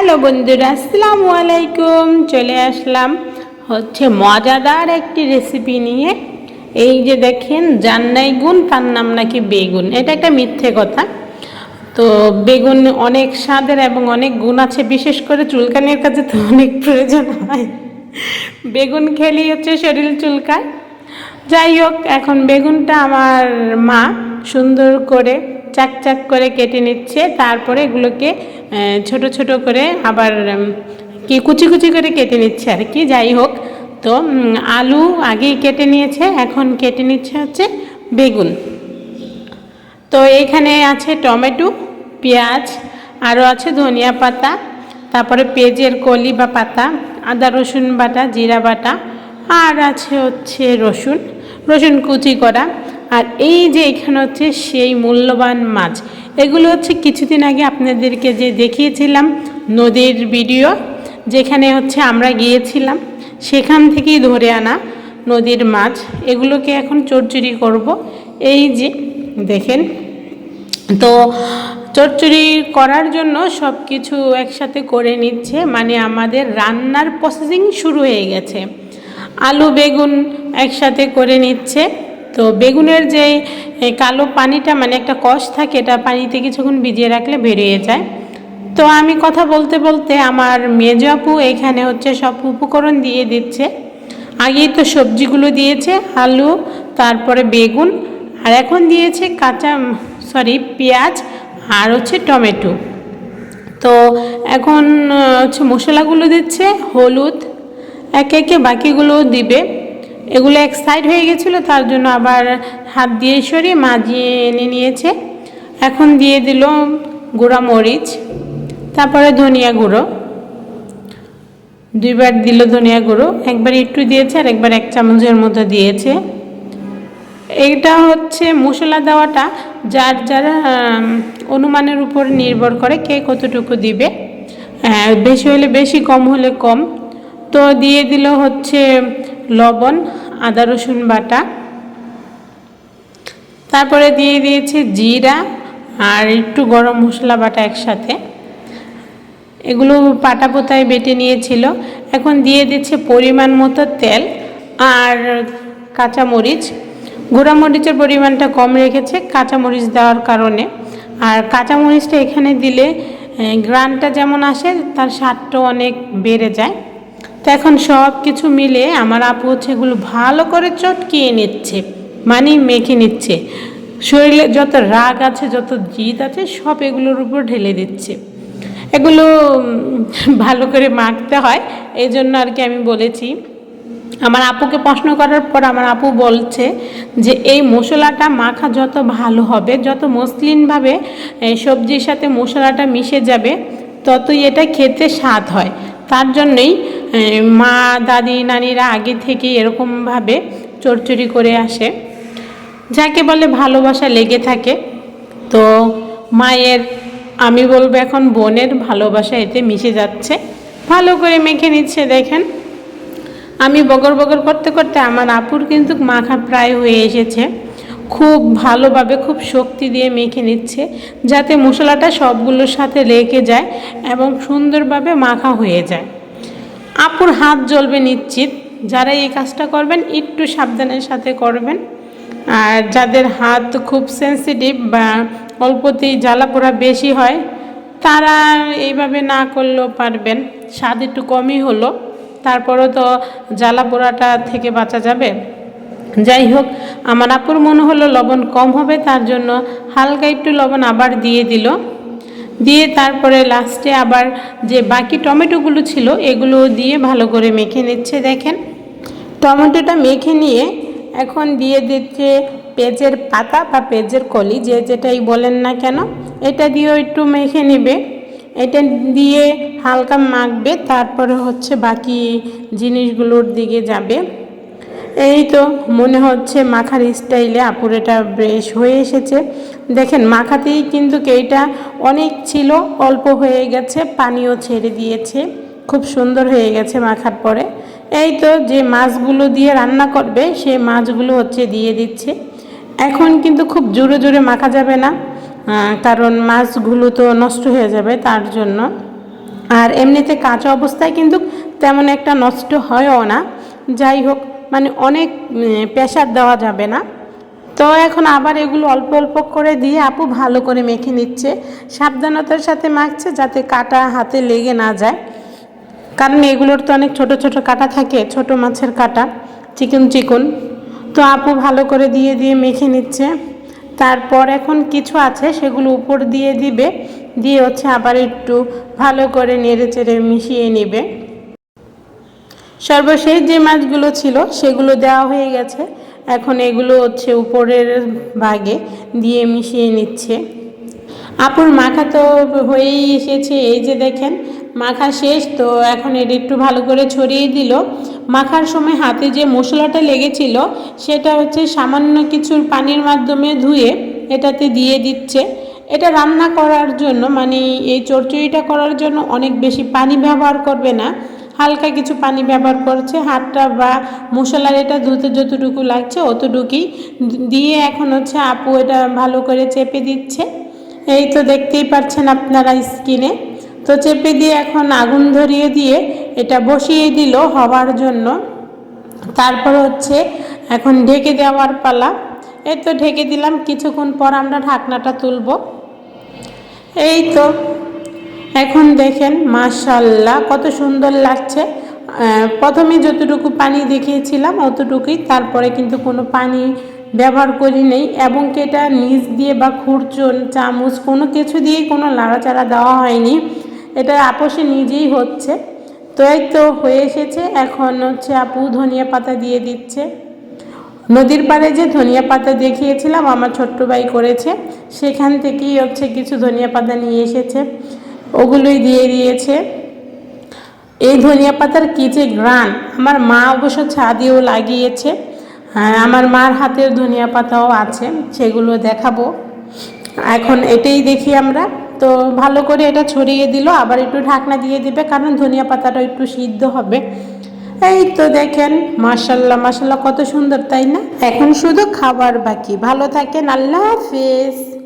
Hello বন্ধুরা, আসসালামু আলাইকুম। চলে আসলাম হচ্ছে মজাদার একটি রেসিপি নিয়ে। এই যে দেখেন, জান্নাই গুণ, তার নাম নাকি বেগুন। এটা একটা মিথ্যে কথা। তো বেগুন অনেক স্বাদের এবং অনেক গুণ আছে, বিশেষ করে চুলকানির কাছে তো অনেক প্রয়োজন হয়। বেগুন খেলেই হচ্ছে শরীর চুলকায়। যাই হোক, এখন বেগুনটা আমার মা সুন্দর করে চাক চাক করে কেটে নিচ্ছে, তারপরে এগুলোকে ছোট ছোট করে আবার কি কুচি কুচি করে কেটে নিচ্ছে আর কি, যাই হোক। তো আলু আগেই কেটে নিয়েছে, এখন কেটে নিচ্ছে হচ্ছে বেগুন। তো এইখানে আছে টমেটো, পেঁয়াজ, আরও আছে ধনিয়া পাতা, তারপরে পেঁয়াজের কলি বা পাতা, আদা, রসুন বাটা, জিরা বাটা, আর আছে হচ্ছে রসুন। রসুন কুচি করা। আর এই যে এখানে হচ্ছে সেই মূল্যবান মাছ, এগুলো হচ্ছে কিছুদিন আগে আপনাদেরকে যে দেখিয়েছিলাম নদীর ভিডিও, যেখানে হচ্ছে আমরা গিয়েছিলাম, সেখান থেকেই ধরে আনা নদীর মাছ। এগুলোকে এখন চচ্চড়ি করব। এই যে দেখেন, তো চচ্চড়ি করার জন্য সব কিছু একসাথে করে নিচ্ছে মানে আমাদের রান্নার প্রসেসিং শুরু হয়ে গেছে। আলু, বেগুন একসাথে করে নিচ্ছে। তো বেগুনের যে কালো পানিটা মানে একটা কষ থাকে, এটা পানিতে কিছুক্ষণ ভিজিয়ে রাখলে বেরিয়ে যায়। তো আমি কথা বলতে বলতে আমার মেজ আপু এখানে হচ্ছে সব উপকরণ দিয়ে দিচ্ছে। আগেই তো সবজিগুলো দিয়েছে, আলু, তারপরে বেগুন, আর এখন দিয়েছে কাঁচা সরি পেঁয়াজ আর হচ্ছে টমেটো। তো এখন হচ্ছে মশলাগুলো দিচ্ছে, হলুদ, একে একে বাকিগুলো দিবে। এগুলো এক সাইড হয়ে গেছিল, তার জন্য আবার হাত দিয়ে সরিয়ে মাজিয়ে এনে নিয়েছে। এখন দিয়ে দিল গুঁড়া মরিচ, তারপরে ধনিয়া গুঁড়ো। দুইবার দিল ধনিয়া গুঁড়ো, একবার একটু দিয়েছে আর একবার এক চামচের মতো দিয়েছে। এইটা হচ্ছে মশলা দেওয়াটা, যার যার অনুমানের উপর নির্ভর করে কে কতটুকু দিবে। বেশি হলে বেশি, কম হলে কম। তো দিয়ে দিল হচ্ছে লবণ, আদা, রসুন বাটা। তারপরে দিয়ে দিয়েছে জিরা আর একটু গরম মশলা বাটা একসাথে। এগুলো পাটা পোতায় বেটে নিয়েছিল। এখন দিয়ে দিচ্ছে পরিমাণ মতো তেল আর কাঁচামরিচ। গুঁড়ামরিচের পরিমাণটা কম রেখেছে কাঁচামরিচ দেওয়ার কারণে। আর কাঁচামরিচটা এখানে দিলে গ্রানটা যেমন আসে, তার স্বাদটাও অনেক বেড়ে যায়। এখন সব কিছু মিলে আমার আপু হচ্ছে এগুলো ভালো করে চটকিয়ে নিচ্ছে মানে মেখে নিচ্ছে। শরীরে যত রাগ আছে, যত জিদ আছে, সব এগুলোর উপর ঢেলে দিচ্ছে। এগুলো ভালো করে মাখতে হয়। এই জন্য আর কি আমি বলেছি, আমার আপুকে প্রশ্ন করার পর আমার আপু বলছে যে, এই মশলাটা মাখা যত ভালো হবে, যত মসলিনভাবে সবজির সাথে মশলাটা মিশে যাবে, ততই এটা খেতে স্বাদ হয়। তার জন্যই মা, দাদি, নানিরা আগে থেকে এরকমভাবে চড়চড়ি করে আসে। যাকে বলে ভালোবাসা লেগে থাকে। তো মায়ের, আমি বলব এখন বোনের ভালোবাসা এতে মিশে যাচ্ছে। ভালো করে মেখে নিচ্ছে, দেখেন। আমি বগর বগর করতে করতে আমার আপুর কিন্তু মাখা প্রায় হয়ে এসেছে। খুব ভালোভাবে খুব শক্তি দিয়ে মেখে নিচ্ছে, যাতে মশলাটা সবগুলোর সাথে লেগে যায় এবং সুন্দরভাবে মাখা হয়ে যায়। আপুর হাত জ্বলবে নিশ্চিত। যারা এই কাজটা করবেন, একটু সাবধানের সাথে করবেন। আর যাদের হাত খুব সেন্সিটিভ বা অল্পতেই জ্বালা পোড়া বেশি হয়, তারা এইভাবে না করলেও পারবেন। স্বাদ একটু কমই হলো। তারপরও তো জ্বালা পোড়াটা থেকে বাঁচা যাবে। যাই হোক আমার আপুর মনে হলো লবণ কম হবে, তার জন্য হালকা একটু লবণ আবার দিয়ে দিল। দিয়ে তারপরে লাস্টে আবার যে বাকি টমেটোগুলো ছিল, এগুলো দিয়ে ভালো করে মেখে নিচ্ছে, দেখেন। টমেটোটা মেখে নিয়ে এখন দিয়ে দিচ্ছে পেঁয়াজের পাতা বা পেঁয়াজের কলি, যে যেটাই বলেন না কেন, এটা দিয়েও একটু মেখে নেবে। এটা দিয়ে হালকা মাখবে, তারপরে হচ্ছে বাকি জিনিসগুলোর দিকে যাবে। এই তো মনে হচ্ছে মাখার স্টাইলে আপুর এটা বেশ হয়ে এসেছে। দেখেন, মাখাতেই কিন্তু কেইটা অনেক ছিল, অল্প হয়ে গেছে, পানিও ছেড়ে দিয়েছে। খুব সুন্দর হয়ে গেছে মাখার পরে। এই তো যে মাছগুলো দিয়ে রান্না করবে, সে মাছগুলো হচ্ছে দিয়ে দিচ্ছে। এখন কিন্তু খুব জোরে জোরে মাখা যাবে না কারণ মাছগুলো তো নষ্ট হয়ে যাবে তার জন্য। আর এমনিতে কাঁচা অবস্থায় কিন্তু তেমন একটা নষ্ট হয়ও না। যাই হোক মানে অনেক প্রেশার দেওয়া যাবে না। তো এখন আবার এগুলো অল্প অল্প করে দিয়ে আপু ভালো করে মেখে নিচ্ছে। সাবধানতার সাথে মাখছে যাতে কাটা হাতে লেগে না যায়। কারণ এগুলোর তো অনেক ছোট ছোট কাটা থাকে, ছোট মাছের কাটা, চিকন চিকন। তো আপু ভালো করে দিয়ে দিয়ে মেখে নিচ্ছে। তারপর এখন কিছু আছে, সেগুলো উপর দিয়ে দিবে। দিয়ে হচ্ছে আবার একটু ভালো করে নেড়ে চেড়ে মিশিয়ে নেবে। সর্বশেষ যে মাছগুলো ছিল, সেগুলো দেওয়া হয়ে গেছে। এখন এগুলো হচ্ছে উপরের ভাগে দিয়ে মিশিয়ে নিচ্ছে। আপুর মাখা তো হয়েই এসেছে। এই যে দেখেন, মাখা শেষ, তো এখন এটা একটু ভালো করে ছড়িয়ে দিল। মাখার সময় হাতে যে মশলাটা লেগেছিল, সেটা হচ্ছে সামান্য কিছুর পানির মাধ্যমে ধুয়ে এটাতে দিয়ে দিচ্ছে। এটা রান্না করার জন্য মানে এই চচ্চড়িটা করার জন্য অনেক বেশি পানি ব্যবহার করবে না। হালকা কিছু পানি ব্যবহার করছে, হাতটা বা মশলার এটা ধুতে যতটুকু লাগছে অতটুকুই দিয়ে এখন হচ্ছে আপু এটা ভালো করে চেপে দিচ্ছে। এই তো দেখতেই পাচ্ছেন আপনারা স্কিনে। তো চেপে দিয়ে এখন আগুন ধরিয়ে দিয়ে এটা বসিয়ে দিল হওয়ার জন্য। তারপর হচ্ছে এখন ঢেকে দেওয়ার পালা। এই তো ঢেকে দিলাম, কিছুক্ষণ পর আমরা ঢাকনাটা তুলব। এই তো এখন দেখেন মাশাল্লাহ কত সুন্দর লাগছে। প্রথমে যতটুকু পানি দেখিয়েছিলাম, অতটুকুই। তারপরে কিন্তু কোনো পানি ব্যবহার করি নেই। এবং এটা নিচ দিয়ে বা খুরচুন, চামচ, কোনো কিছু দিয়েই কোনো লাড়াচাড়া দেওয়া হয়নি। এটা আপোষে নিজেই হচ্ছে। তো এই তো হয়ে এসেছে। এখন হচ্ছে আপু ধনিয়া পাতা দিয়ে দিচ্ছে। নদীর পাড়ে যে ধনিয়া পাতা দেখিয়েছিলাম, আমার ছোট্ট ভাই করেছে। সেখান থেকেই হচ্ছে কিছু ধনিয়া পাতা নিয়ে এসেছে। ওগুলোই দিয়ে দিয়েছে। এই ধনিয়া পাতার কী যে গ্রান আমার মা অবশ্য ছাদিয়েও লাগিয়েছে। হ্যাঁ আমার মার হাতের ধনিয়া পাতাও আছে, সেগুলো দেখাবো। এখন এটাই দেখি আমরা। তো ভালো করে এটা ছড়িয়ে দিল, আবার একটু ঢাকনা দিয়ে দিবে, কারণ ধনিয়া পাতাটা একটু সিদ্ধ হবে। এই তো দেখেন মাসাল্লাহ মাসাল্লাহ কত সুন্দর, তাই না? এখন শুধু খাবার বাকি। ভালো থাকেন, আল্লাহ হাফেজ।